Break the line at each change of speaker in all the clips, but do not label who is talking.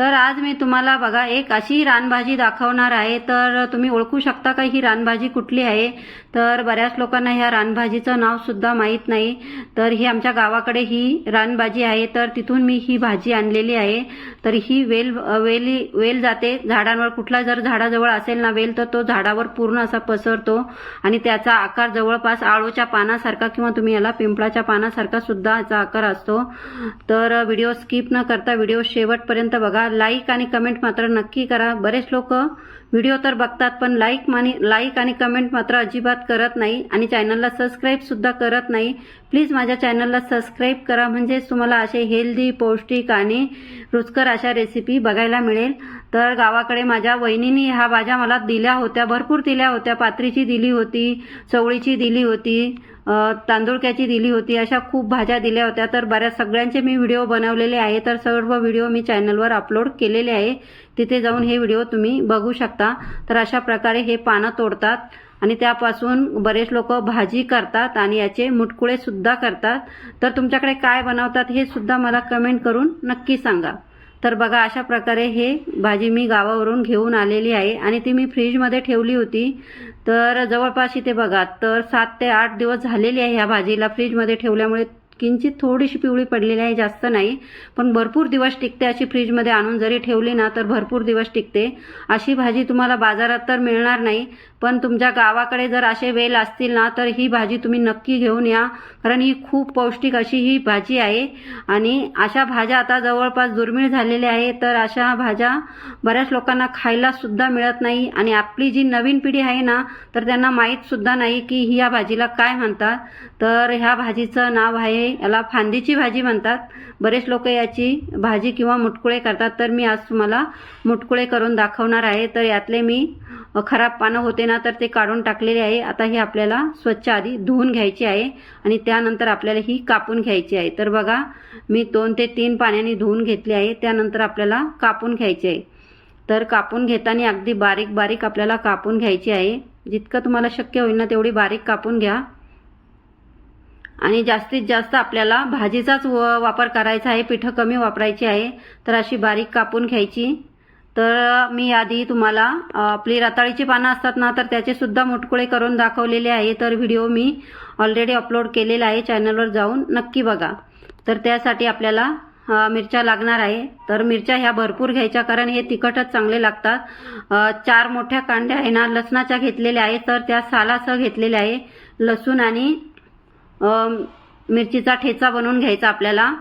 तर आज मी तुम्हाला बघा एक अशी रानभाजी दाखवणार आहे. तर तुम्ही ओळखू शकता का ही रानभाजी कुठली आहे? तर बऱ्याच लोकांना ह्या रानभाजीचं नाव सुद्धा माहीत नाही. तर ही आमच्या गावाकडे ही रानभाजी आहे. तर तिथून मी ही भाजी आणलेली आहे. तर ही वेल वेली वेल जाते. झाडांवर कुठला जर झाडाजवळ असेल ना वेल तर तो झाडावर पूर्ण असा पसरतो. आणि त्याचा आकार जवळपास आळूच्या पानासारखा किंवा तुम्ही याला पिंपळाच्या पानासारखा सुद्धा याचा आकार असतो. तर व्हिडिओ स्किप न करता व्हिडिओ शेवटपर्यंत बघा. लाईक आणि कमेंट मात्र नक्की करा. बरेच लोक व्हिडिओ तर बघतात पण लाईक मानी लाईक आणि कमेंट मात्र अजिबात करत नाही आणि चॅनलला सबस्क्राईबसुद्धा करत नाही. प्लीज माझ्या चॅनलला सबस्क्राईब करा. म्हणजेच तुम्हाला असे हेल्दी पौष्टिक आणि रुचकर अशा रेसिपी बघायला मिळेल. तर गावाकडे माझ्या वहिनीनी ह्या भाज्या मला दिल्या होत्या. भरपूर दिल्या होत्या. पात्रीची दिली होती चवळीची दिली होती. तांदूळक्याची दिली होती अशा खूप भाज्या दिल्या होत्या. तर बऱ्याच सगळ्यांचे मी व्हिडिओ बनवलेले आहे. तर सर्व व्हिडिओ मी चॅनलवर अपलोड केलेले आहे. तिथे जाऊन हे व्हिडिओ तुम्ही बघू शकता. तर अशा प्रकारे हे पानं तोडतात आणि त्यापासून बरेच लोक भाजी करतात आणि याचे मुटकुळे सुद्धा करतात. तर तुमच्याकडे काय बनवतात हे सुद्धा मला कमेंट करून नक्की सांगा. तर बघा अशा प्रकारे हे भाजी मी गावावरून घेऊन आलेली आहे आणि ती मी फ्रीजमध्ये ठेवली होती. तर जवळपास इथे बघा तर सात ते आठ दिवस झालेली आहे ह्या भाजीला फ्रीजमध्ये ठेवल्यामुळे किंचित थोडीशी पिवळी पडलेली आहे जास्त नाही. पण भरपूर दिवस टिकते अशी फ्रीजमध्ये आणून जरी ठेवली ना तर भरपूर दिवस टिकते. अशी भाजी तुम्हाला बाजारात तर मिळणार नाही. पण तुमच्या गावाकडे जर असे वेल असतील ना तर ही भाजी तुम्ही नक्की घेऊन या. कारण ही खूप पौष्टिक अशी ही भाजी आहे. आणि अशा भाज्या आता जवळपास दुर्मिळ झालेल्या आहे तर अशा भाज्या बऱ्याच लोकांना खायला सुद्धा मिळत नाही. आणि आपली जी नवीन पिढी आहे ना तर त्यांना माहीत सुद्धा नाही की ही या भाजीला काय म्हणतात. तर ह्या भाजीचं नाव आहे याला फांदीची भाजी म्हणतात. बरेच लोक याची भाजी किंवा मुटकुळे करतात. तर मी आज तुम्हाला मुटकुळे करून दाखवणार आहे. तर यातले मी खराब पानं होते ना तर ते काढून टाकलेले आहे. आता ही आपल्याला स्वच्छ आधी धुवून घ्यायची आहे आणि त्यानंतर आपल्याला ही कापून घ्यायची आहे. तर बघा मी दोन ते तीन पाण्याने धुवून घेतली आहे. त्यानंतर आपल्याला कापून घ्यायची आहे. तर कापून घेताना अगदी बारीक बारीक आपल्याला कापून घ्यायची आहे. जितकं तुम्हाला शक्य होईल ना तेवढी बारीक कापून घ्या. आणि जास्तीत जास्त आपल्याला भाजीचाच व- वापर करायचा आहे पिठं कमी वापरायची आहे तर अशी बारीक कापून घ्यायची. तर मी आधी तुम्हाला आपली रताळीची पानं असतात ना तर त्याचे सुद्धा मुटकुळे करून दाखवलेले आहे तर व्हिडिओ मी ऑलरेडी अपलोड केलेला आहे चॅनलवर जाऊन नक्की बघा. तर त्यासाठी आपल्याला मिरच्या लागणार आहे. तर मिरच्या ह्या भरपूर घ्यायच्या कारण हे तिखटच चांगले लागतात. चार मोठ्या कांड्या आहे ना लसणाच्या घेतलेल्या आहे तर त्या सालासह घेतलेल्या आहे लसूण आणि मिरचीचा ठेचा बनवून घ्यायचा आपल्याला.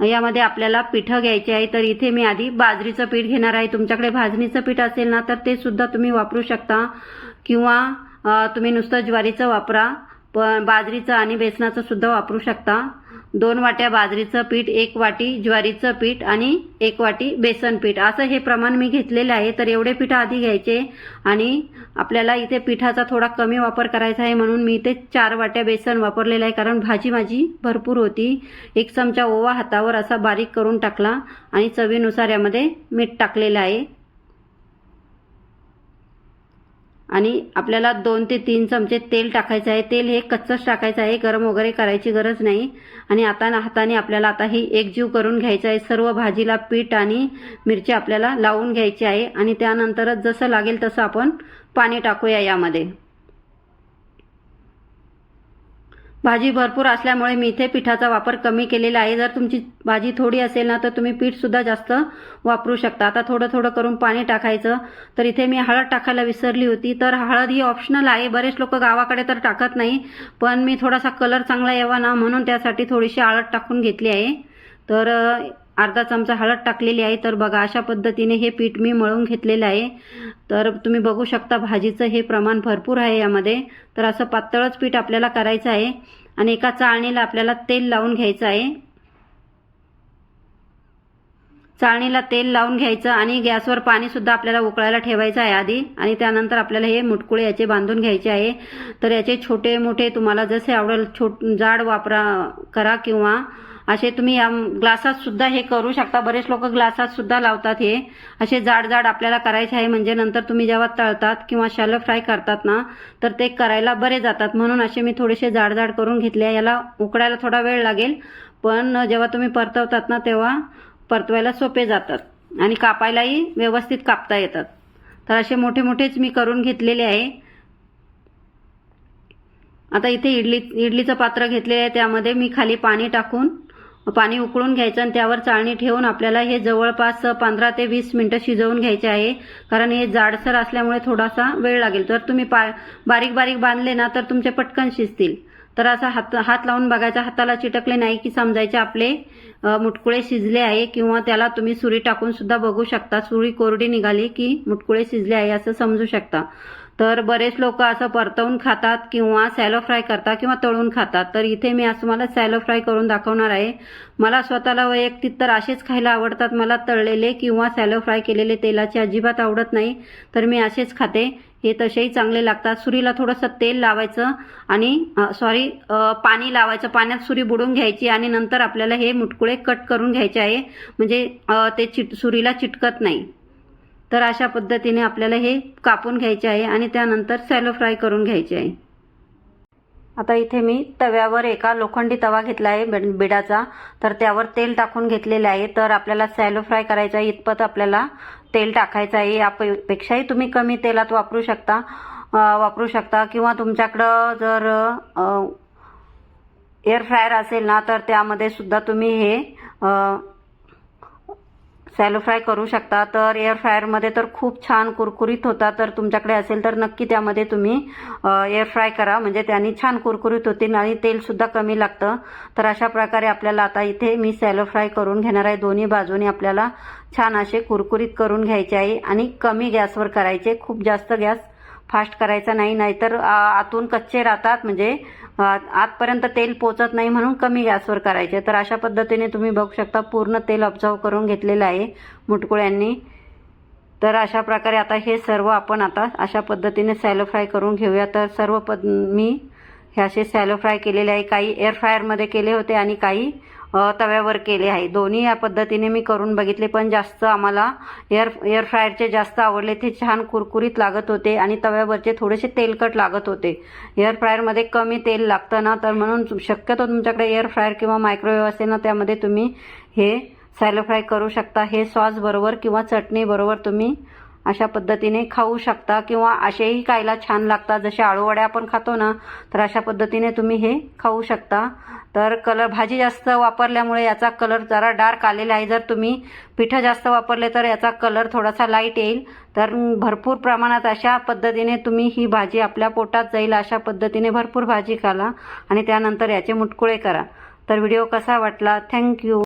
यामध्ये आपल्याला पिठं घ्यायचे आहे तर इथे मी आधी बाजरीचं पीठ घेणार आहे. तुमच्याकडे भाजणीचं पीठ असेल ना तर ते सुद्धा तुम्ही वापरू शकता. किंवा तुम्ही नुसतं ज्वारीचं वापरा पण बाजरीचं आणि बेसनाचं सुद्धा वापरू शकता. दोन वाट्या बाजरीचं पीठ एक वाटी ज्वारीचं पीठ आणि एक वाटी बेसन पीठ. असं हे प्रमाण मी घेतलेलं आहे तर एवढे पीठ आधी घ्यायचे आणि आपल्याला इथे पिठाचा थोडा कमी वापर करायचा आहे म्हणून मी इथे चार वाट्या बेसन वापरलेलं आहे कारण भाजी माझी भरपूर होती. एक चमचा ओवा हातावर असा बारीक करून टाकला आणि चवीनुसार यामध्ये मीठ टाकलेलं आहे. आणि आपल्याला दोन ते तीन चमचे तेल टाकायचं आहे. तेल हे कच्चंच टाकायचं आहे. गरम वगैरे करायची गरज नाही. आणि आता ना हाताने आपल्याला आता ही एकजीव करून घ्यायचं आहे. सर्व भाजीला पीठ आणि मिरची आपल्याला लावून घ्यायची आहे. आणि त्यानंतरच जसं लागेल तसं आपण पाणी टाकूया यामध्ये. भाजी भरपूर असल्यामुळे मी इथे पिठाचा वापर कमी केलेला आहे. जर तुमची भाजी थोडी असेल ना तर तुम्ही पीठसुद्धा जास्त वापरू शकता. आता थोडं थोडं करून पाणी टाकायचं. तर इथे मी हळद टाकायला विसरली होती. तर हळद ही ऑप्शनल आहे. बरेच लोक गावाकडे तर टाकत नाही पण मी थोडासा कलर चांगला यावा ना म्हणून त्यासाठी थोडीशी हळद टाकून घेतली आहे. तर अर्धा चमचा हळद टाकलेली आहे. तर बघा अशा पद्धतीने हे पीठ मी मळून घेतलेलं आहे. तर तुम्ही बघू शकता भाजीचं हे प्रमाण भरपूर आहे यामध्ये. तर असं पातळच पीठ आपल्याला करायचं आहे आणि एका चाळणीला आपल्याला तेल लावून घ्यायचं आहे. चाळणीला तेल लावून घ्यायचं आणि गॅसवर पाणी सुद्धा आपल्याला उकळायला ठेवायचं आहे आधी. आणि त्यानंतर आपल्याला हे मुटकुळे याचे बांधून घ्यायचे आहे. तर याचे छोटे मोठे तुम्हाला जसे आवडेल छोट जाड वापरा करा किंवा असे तुम्ही या ग्लासात सुद्धा हे करू शकता. बरेच लोक ग्लासात सुद्धा लावतात हे. असे जाड जाड आपल्याला करायचे आहे. म्हणजे नंतर तुम्ही जेव्हा तळतात किंवा शॅलो फ्राय करतात ना तर ते करायला बरे जातात. म्हणून असे मी थोडेसे जाड जाड करून घेतले आहे. याला उकडायला थोडा वेळ लागेल. पण जेव्हा तुम्ही परतवतात ना तेव्हा परतवायला सोपे जातात. आणि कापायलाही व्यवस्थित कापता येतात. तर असे मोठे मोठेच मी करून घेतलेले आहे. आता इथे इडली इडलीचं पात्र घेतलेलं आहे. त्यामध्ये मी खाली पाणी टाकून पाणी उकळून घ्यायचं आणि त्यावर चाळणी ठेवून आपल्याला हे जवळपास पंधरा ते वीस मिनटं शिजवून घ्यायचे आहे. कारण हे जाडसर असल्यामुळे थोडासा वेळ लागेल. तर तुम्ही पा बारीक बारीक बांधले ना तर तुमचे पटकन शिजतील. तर असा हात हात लावून बघायचा हाताला चिटकले नाही की समजायचे आपले मुटकुळे शिजले आहे किंवा त्याला तुम्ही सुरी टाकून सुद्धा बघू शकता. सुरी कोरडी निघाली की मुटकुळे शिजले आहे असं समजू शकता. तर बरेच लोक असं परतवून खातात किंवा सॅलो फ्राय करतात किंवा तळून खातात. तर इथे मी असं मला सॅलो फ्राय करून दाखवणार आहे. मला स्वतःला वैयक्तिक तर असेच खायला आवडतात. मला तळलेले किंवा सॅलो फ्राय केलेले तेलाचे अजिबात आवडत नाही. तर मी असेच खाते. हे तसेही चांगले लागतात. सुरीला थोडंसं तेल लावायचं आणि सॉरी पाणी लावायचं. पाण्यात सुरी बुडून घ्यायची आणि नंतर आपल्याला हे मुटकुळे कट करून घ्यायचे आहे. म्हणजे ते चिट सुरीला चिटकत नाही. तर अशा पद्धतीने आपल्याला हे कापून घ्यायचे आहे आणि त्यानंतर सॅलो फ्राय करून घ्यायचे आहे. आता इथे मी तव्यावर एका लोखंडी तवा घेतला आहे बेड- बिडाचा. तर त्यावर तेल टाकून घेतलेलं आहे. तर आपल्याला सॅलो फ्राय करायचा आहे इतपत आपल्याला तेल टाकायचं आहे. यापेक्षाही तुम्ही कमी तेलात वापरू शकता. वापरू शकता किंवा तुमच्याकडं जर एअर फ्रायर असेल ना तर त्यामध्ये सुद्धा तुम्ही हे सॅलो फ्राय करू शकता. तर एअर फ्रायरमध्ये तर खूप छान कुरकुरीत होता. तर तुमच्याकडे असेल तर नक्की त्यामध्ये तुम्ही एअर फ्राय करा. म्हणजे त्यांनी छान कुरकुरीत होतील आणि तेलसुद्धा कमी लागतं. तर अशा प्रकारे आपल्याला आता इथे मी सॅलो फ्राय करून घेणार आहे. दोन्ही बाजूनी आपल्याला छान असे कुरकुरीत करून घ्यायचे आहे. आणि कमी गॅसवर करायचे. खूप जास्त गॅस फास्ट करायचा नाही नाहीतर आतून कच्चे राहतात. म्हणजे आतपर्यंत तेल पोचत नाही म्हणून कमी गॅसवर करायचे. तर अशा पद्धतीने तुम्ही बघू शकता पूर्ण तेल ऑब्झर्व करून घेतलेलं आहे मुटकुळ्यांनी. तर अशा प्रकारे आता हे सर्व आपण आता अशा पद्धतीने सॅलो फ्राय करून घेऊया. तर सर्व पद मी हे असे सॅलो फ्राय केलेले आहे. काही एअर फ्रायरमध्ये केले होते आणि काही तव्यावर केले आहे. दोन्ही या पद्धतीने मी करून बघितले पण जास्त आम्हाला एअर एअर फ्रायरचे जास्त आवडले. ते छान कुरकुरीत लागत होते आणि तव्यावरचे थोडेसे तेलकट लागत होते. एअर फ्रायरमध्ये कमी तेल लागतं ना तर म्हणून शक्यतो तुमच्याकडे एअर फ्रायर किंवा मायक्रोवेव्ह असेल ना त्यामध्ये तुम्ही हे सॅलो फ्राय करू शकता. हे सॉस बरोबर किंवा चटणी बरोबर तुम्ही अशा पद्धतीने खाऊ शकता किंवा असेही खायला छान लागतात. जसे आळूवड्या आपण खातो ना तर अशा पद्धतीने तुम्ही हे खाऊ शकता. तर कलर भाजी जास्त वापरल्यामुळे याचा कलर जरा डार्क आलेला आहे. जर तुम्ही पिठं जास्त वापरले तर याचा कलर थोडासा लाइट येईल. तर भरपूर प्रमाणात अशा पद्धतीने तुम्ही ही भाजी आपल्या पोटात जाईल. अशा पद्धतीने भरपूर भाजी खाला आणि त्यानंतर याचे मुटकुळे करा. तर व्हिडिओ कसा वाटला? थँक्यू